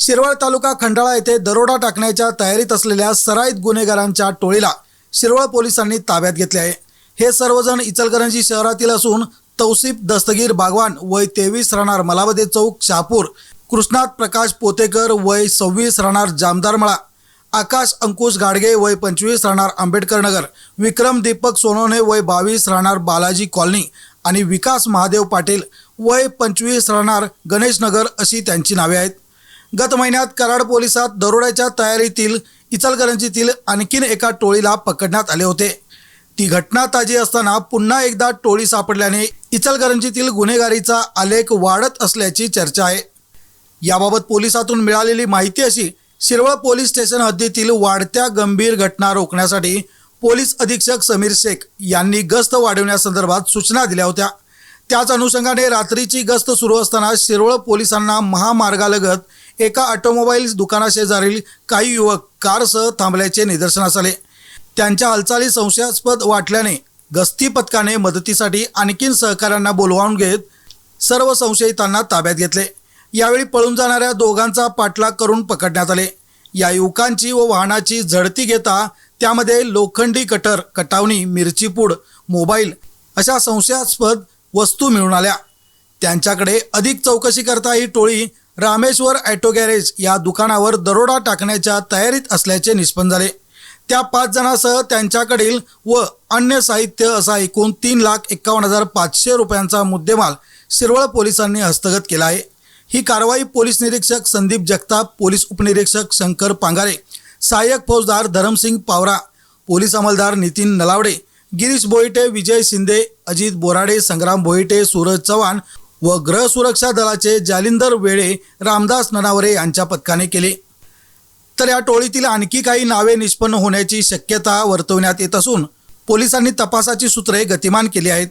शिरवळ तालुका खंडाळा येथे दरोडा टाकण्याच्या तयारीत असलेल्या सराईत गुन्हेगारांच्या टोळीला शिरवळ पोलिसांनी ताब्यात घेतले आहे. हे सर्वजण इचलकरंजी शहरातील असून तौसिफ दस्तगीर बागवान वय तेवीस राहणार मलावदे चौक शहापूर कृष्णात प्रकाश पोतेकर वय सव्वीस राहणार जामदारमळा आकाश अंकुश गाडगे वय पंचवीस राहणार आंबेडकर नगर विक्रम दीपक सोनोने वय बावीस राहणार बालाजी कॉलनी आणि विकास महादेव पाटील वय पंचवीस राहणार गणेश नगर अशी त्यांची नावे आहेत. गत महिन्यात कराड पोलिसात दरोड्याच्या तयारीतील इचलकरंजीतील आणखीन एका टोळीला पकडण्यात आले होते. ती घटना ताजी असताना पुन्हा एकदा टोळी सापडल्याने इचलकरंजीतील गुन्हेगारीचा आलेख वाढत असल्याची चर्चा आहे. याबाबत पोलिसातून मिळालेली माहिती अशी शिरवळ पोलीस स्टेशन हद्दीतील वाढत्या गंभीर घटना रोखण्यासाठी पोलीस अधीक्षक समीर शेख यांनी गस्त वाढवण्यासंदर्भात सूचना दिल्या होत्या. त्याच अनुषंगाने रात्रीची गस्त सुरू असताना शिरवळ पोलिसांना महामार्गालगत एका ऑटोमोबाईल दुकानाशेजारील काही युवक कारसह थांबल्याचे निदर्शनास आले. त्यांच्या हालचाली संशयास्पद वाटल्याने गस्ती पथकाने मदतीसाठी आणखीन सहकाऱ्यांना बोलवावून घेत सर्व संशयितांना ताब्यात घेतले. यावेळी पळून जाणाऱ्या दोघांचा पाठलाग करून पकडण्यात आले. या युवकांची व वाहनाची झडती घेता त्यामध्ये लोखंडी कटर कटावणी मिरचीपूड मोबाईल अशा संशयास्पद वस्तू मिळून आल्या. त्यांच्याकडे अधिक चौकशी करता ही टोळी रामेश्वर ॲटो गॅरेज या दुकानावर दरोडा टाकण्याच्या तयारीत असल्याचे निष्पन्न झाले. त्या पाच जणांसह त्यांच्याकडील व अन्य साहित्य असा एकूण तीन लाख एकावन्न हजार पाचशे रुपयांचा मुद्देमाल शिरवळ पोलिसांनी हस्तगत केला आहे. ही कारवाई पोलीस निरीक्षक संदीप जगताप पोलीस उपनिरीक्षक शंकर पांगारे सहाय्यक फौजदार धरमसिंग पावरा पोलीस अंमलदार नितीन नलावडे गिरीश बोईटे विजय शिंदे अजित बोराडे संग्राम बोईटे सूरज चव्हाण व गृह सुरक्षा दलाचे जालिंदर वेळे रामदास ननावरे यांच्या पथकाने केले. तर या टोळीतील आणखी काही नावे निष्पन्न होण्याची शक्यता वर्तवण्यात येत असून पोलिसांनी तपासाची सूत्रे गतिमान केली आहेत.